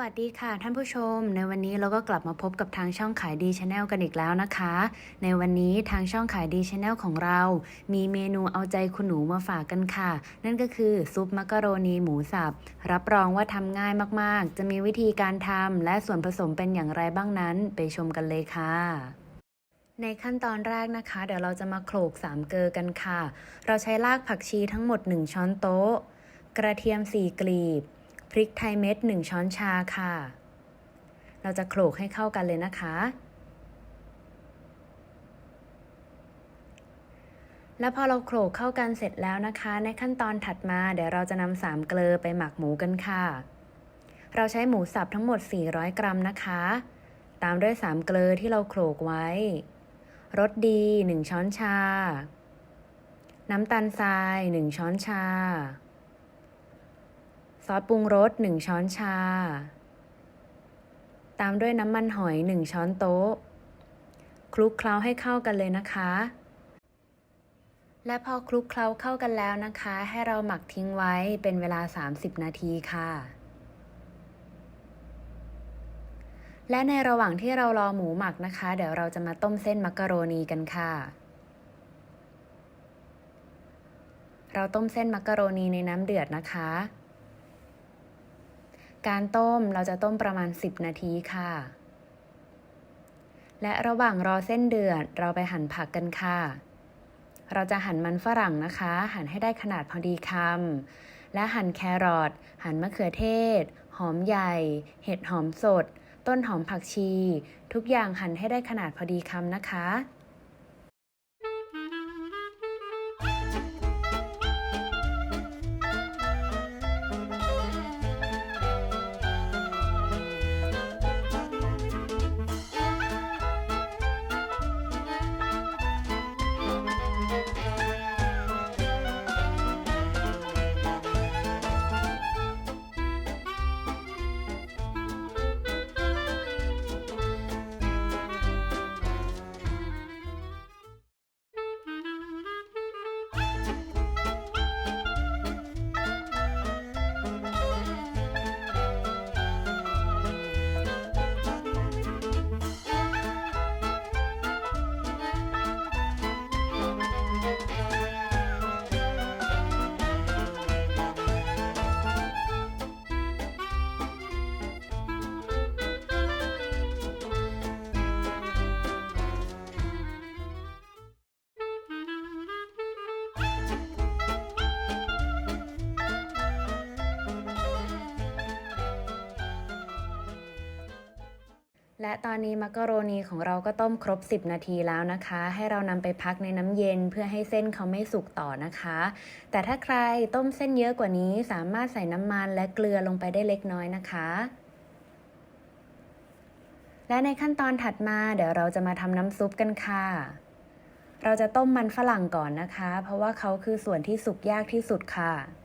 วัสดีค่ะท่านผู้ชม ในวันนี้เราก็กลับมาพบกับทางช่องขายดีชาแนลกันอีกแล้วนะคะ ในวันนี้ทางช่องขายดีชาแนลของเรา มีเมนูเอาใจคุณหนูมาฝากกันค่ะ นั่นก็คือซุปมักกะโรนีหมูสับ รับรองว่าทำง่ายมากๆ จะมีวิธีการทำและส่วนผสมเป็นอย่างไรบ้างนั้น ไปชมกันเลยค่ะในขั้นตอนแรกนะคะ เดี๋ยวเราจะมาโขลกสามเกลือกันค่ะ เราใช้รากผักชีทั้งหมด 1 ช้อนโต๊ะ กระเทียม 4 กลีบ พริกไทยเม็ด 1 ช้อนชาค่ะ เราจะโขลกให้เข้ากันเลยนะคะ แล้วพอเราโขลกเข้ากันเสร็จแล้วนะคะ ในขั้นตอนถัดมาเดี๋ยวเราจะนำสามเกลือไปหมักหมูกันค่ะ เราใช้หมูสับทั้งหมด 400 กรัมนะคะ ตามด้วยสามเกลือที่เราโขลกไว้ รสดี 1 ช้อนชา น้ำตาลทราย 1 ช้อนชา ซอสปรุงรส 1 ช้อนชา ตามด้วยน้ำมันหอย 1 ช้อนโต๊ะ คลุกเคล้าให้เข้ากันเลยนะคะ และพอคลุกเคล้าเข้ากันแล้วนะคะ ให้เราหมักทิ้งไว้เป็นเวลา 30 นาทีค่ะ และในระหว่างที่เรารอหมูหมักนะคะ เดี๋ยวเราจะมาต้มเส้นมักกะโรนีกันค่ะเราต้มเส้นมักกะโรนีในน้ำเดือดนะคะ การต้มเราจะต้มประมาณ 10 นาทีค่ะ และระหว่างรอเส้นเดือดเราไปหั่นผักกันค่ะ เราจะหั่นมันฝรั่งนะคะ หั่นให้ได้ขนาดพอดีคำและหั่นแครอทหั่นมะเขือเทศ หอมใหญ่ เห็ดหอมสด ต้นหอมผักชี ทุกอย่างหั่นให้ได้ขนาดพอดีคำนะคะ และตอนนี้มักกะโรนีของเราก็ต้มครบ 10 นาทีแล้วนะคะ ให้เรานำไปพักในน้ำเย็นเพื่อให้เส้นเขาไม่สุกต่อนะคะ แต่ถ้าใครต้มเส้นเยอะกว่านี้สามารถใส่น้ำมันและเกลือลงไปได้เล็กน้อยนะคะและในขั้นตอนถัดมาเดี๋ยวเราจะมาทำน้ำซุปกันค่ะ เราจะต้มมันฝรั่งก่อนนะคะ เพราะว่าเขาคือส่วนที่สุกยากที่สุดค่ะ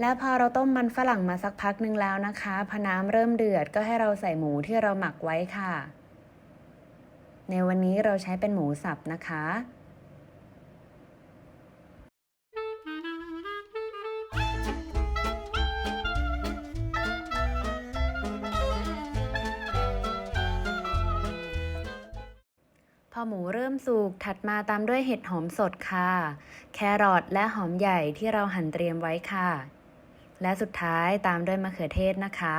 แล้วพอเราต้มมันฝรั่งมาสักพักหนึ่งแล้วนะคะ พอน้ำเริ่มเดือดก็ให้เราใส่หมูที่เราหมักไว้ค่ะ ในวันนี้เราใช้เป็นหมูสับนะคะพอหมูเริ่มสุกถัดมาตามด้วยเห็ดหอมสดค่ะ แครอทและหอมใหญ่ที่เราหั่นเตรียมไว้ค่ะ และสุดท้ายตามด้วยมะเขือเทศนะคะ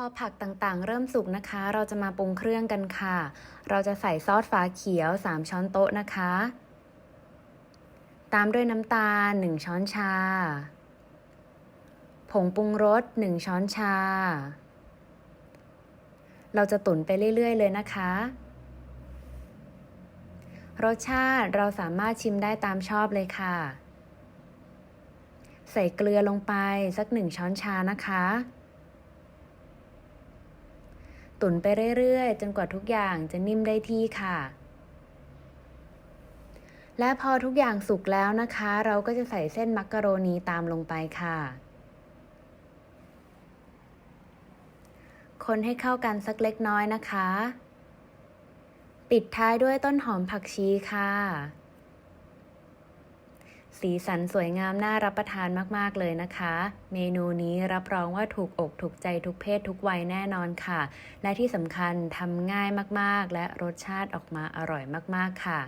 พอผักต่างๆ เริ่มสุกนะคะ เราจะมาปรุงเครื่องกันค่ะ เราจะใส่ซอสฝาเขียว 3 ช้อนโต๊ะนะคะ ตามด้วยน้ำตาล 1 ช้อนชา ผงปรุงรส 1 ช้อนชา เราจะตุ๋นไปเรื่อย ๆ เลยนะคะ รสชาติเราสามารถชิมได้ตามชอบเลยค่ะ ใส่เกลือลงไปสักหนึ่งช้อนชานะคะ ตุ๋นไปเรื่อยๆ จนกว่าทุกอย่างจะนิ่มได้ที่ค่ะ และพอทุกอย่างสุกแล้วนะคะ เราก็จะใส่เส้นมักกะโรนีตามลงไปค่ะ คนให้เข้ากันสักเล็กน้อยนะคะ ปิดท้ายด้วยต้นหอมผักชีค่ะ สีสันสวยงามน่ารับประทานมากๆเลยนะคะ เมนูนี้รับรองว่าถูกอกถูกใจทุกเพศทุกวัยแน่นอนค่ะ และที่สำคัญทำง่ายมากๆ และรสชาติออกมาอร่อยมากๆค่ะ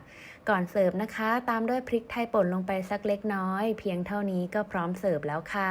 ก่อนเสิร์ฟนะคะ ตามด้วยพริกไทยป่นลงไปสักเล็กน้อย เพียงเท่านี้ก็พร้อมเสิร์ฟแล้วค่ะ